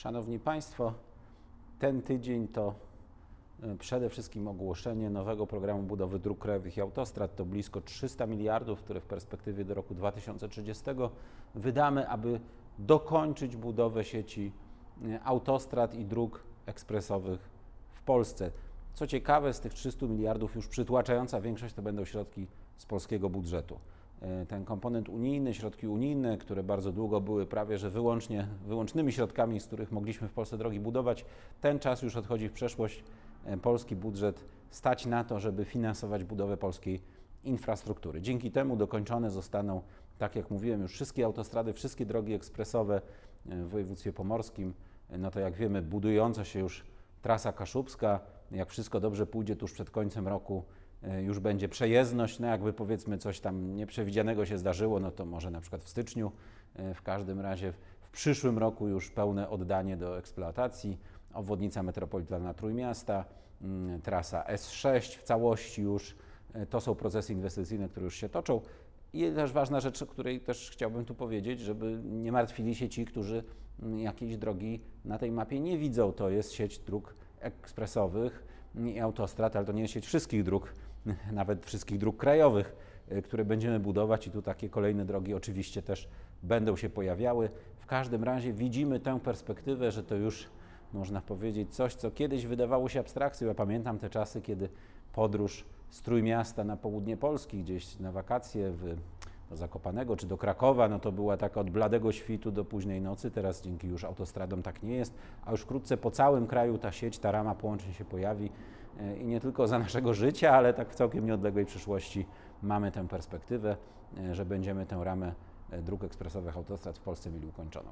Szanowni Państwo, ten tydzień to e, przede wszystkim ogłoszenie nowego programu budowy dróg krajowych i autostrad. To blisko 300 miliardów, które w perspektywie do roku 2030 wydamy, aby dokończyć budowę sieci e, autostrad i dróg ekspresowych w Polsce. Co ciekawe, z tych 300 miliardów już przytłaczająca większość to będą środki z polskiego budżetu. E, Ten komponent unijny, środki unijne, które bardzo długo były prawie że wyłącznie, wyłącznymi środkami, z których mogliśmy w Polsce drogi budować, ten czas już odchodzi w przeszłość. E, Polski budżet stać na to, żeby finansować budowę polskiej infrastruktury. Dzięki temu dokończone zostaną, tak jak mówiłem, już wszystkie autostrady, wszystkie drogi ekspresowe e, w województwie pomorskim. No to jak wiemy, budująca się już trasa kaszubska, jak wszystko dobrze pójdzie tuż przed końcem roku, już będzie przejezdność, no jakby powiedzmy coś tam nieprzewidzianego się zdarzyło, no to może na przykład w styczniu, e, w każdym razie w, w przyszłym roku już pełne oddanie do eksploatacji, obwodnica metropolitalna Trójmiasta, mm, trasa S6 w całości już, e, to są procesy inwestycyjne, które już się toczą. I też ważna rzecz, o której też chciałbym tu powiedzieć, żeby nie martwili się ci, którzy mm, jakiejś drogi na tej mapie nie widzą. To jest sieć dróg ekspresowych i autostrad, ale to nie sieć wszystkich dróg, nawet wszystkich dróg krajowych, y, które będziemy budować i tu takie kolejne drogi oczywiście też będą się pojawiały. W każdym razie widzimy tę perspektywę, że to już można powiedzieć coś, co kiedyś wydawało się abstrakcją. Ja pamiętam te czasy, kiedy podróż z Trójmiasta na południe Polski, gdzieś na wakacje w, Zakopanego czy do Krakowa, no to była taka od bladego świtu do późnej nocy. Teraz dzięki już autostradom tak nie jest, a już wkrótce po całym kraju ta sieć, ta rama połączeń się pojawi e, i nie tylko za naszego życia, ale tak w całkiem nieodległej przyszłości mamy tę perspektywę, e, że będziemy tę ramę e, dróg ekspresowych autostrad w Polsce mieli ukończoną.